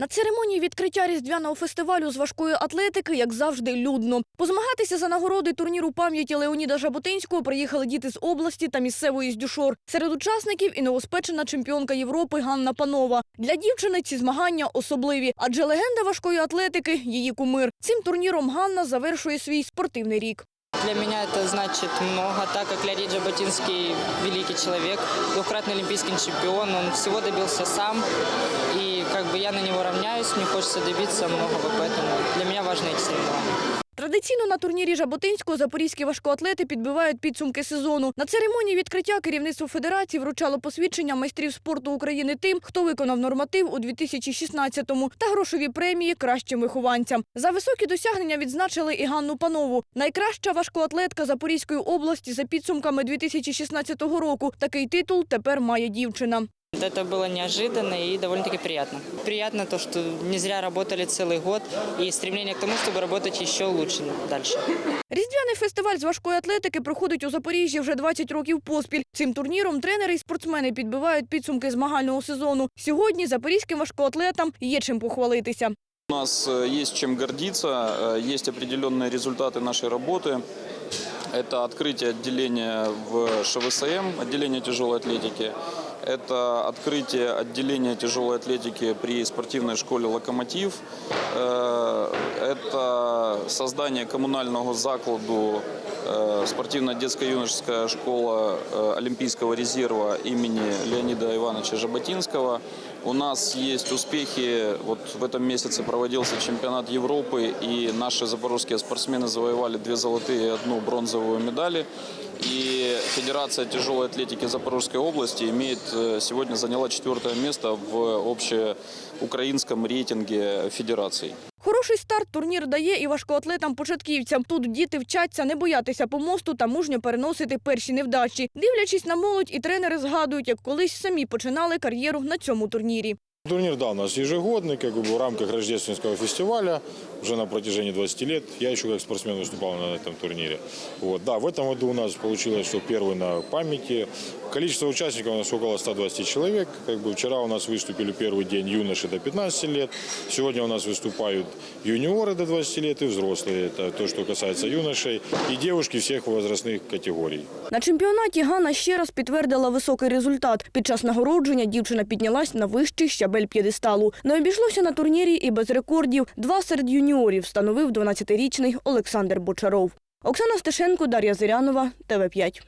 На церемонії відкриття різдвяного фестивалю з важкої атлетики, як завжди, людно. Позмагатися за нагороди турніру пам'яті Леоніда Жаботинського приїхали діти з області та місцевої з Дюшор. Серед учасників і новоспечена чемпіонка Європи Ганна Панова. Для дівчини ці змагання особливі, адже легенда важкої атлетики її кумир. Цим турніром Ганна завершує свій спортивний рік. Для меня это значит много, так как Леонид Жаботинский великий человек, двукратный олимпийский чемпион, он всего добился сам, и как бы я на него равняюсь, мне хочется добиться многого, поэтому для меня важны эти соревнования. Традиційно на турнірі Жаботинського запорізькі важкоатлети підбивають підсумки сезону. На церемонії відкриття керівництво федерації вручало посвідчення майстрів спорту України тим, хто виконав норматив у 2016-му та грошові премії кращим вихованцям. За високі досягнення відзначили і Ганну Панову. Найкраща важкоатлетка Запорізької області за підсумками 2016 року. Такий титул тепер має дівчина. Это было неожиданно и довольно-таки приятно. Приятно то, что не зря работали целый год, и стремление к тому, чтобы работать еще лучше дальше. Різдвяний фестиваль з важкої атлетики проходить у Запоріжжі вже 20 років поспіль. Цим турніром тренери і спортсмени підбивають підсумки змагального сезону. Сьогодні запорізьким важкоатлетам є чим похвалитися. У нас э, есть чем гордиться, э, есть определенные результаты нашей работы. Это открытие отделения в ШВСМ, отделение тяжелой атлетики. Это открытие отделения тяжелой атлетики при спортивной школе «Локомотив». Э, Это создание коммунального закладу э, спортивно-детско-юношеская школа э, Олимпийского резерва имени Леонида Ивановича Жаботинского. У нас есть успехи. Вот в этом месяце проводился чемпионат Европы, и наши запорожские спортсмены завоевали две золотые и одну бронзовую медали. И Федерация тяжелой атлетики Запорожской области имеет э, сегодня заняла четвертое место в общеукраинском рейтинге федераций. Хороший старт турнір дає і важкоатлетам-початківцям. Тут діти вчаться не боятися помосту та мужньо переносити перші невдачі. Дивлячись на молодь, і тренери згадують, як колись самі починали кар'єру на цьому турнірі. Турнир, да, у нас ежегодный, как бы в рамках рождественского фестиваля, уже на протяжении 20 лет. Я еще как спортсмен выступал на этом турнире. Вот, да, в этом году у нас получилось, что первый на памяти. Количество участников у нас около 120 человек. Как бы вчера у нас выступили первый день юноши до 15 лет. Сегодня у нас выступают юниоры до 20 лет и взрослые. Это то, что касается юношей. И девушки всех возрастных категорий. На чемпіонаті Ганна ще раз підтвердила високий результат. Під час нагородження дівчина піднялась на вищий щабель п'єдесталу. Не обійшлося на турнірі і без рекордів. Два серед юніорів встановив 12-річний Олександр Бочаров. Оксана Стешенко, Дар'я Зирянова, ТВ5.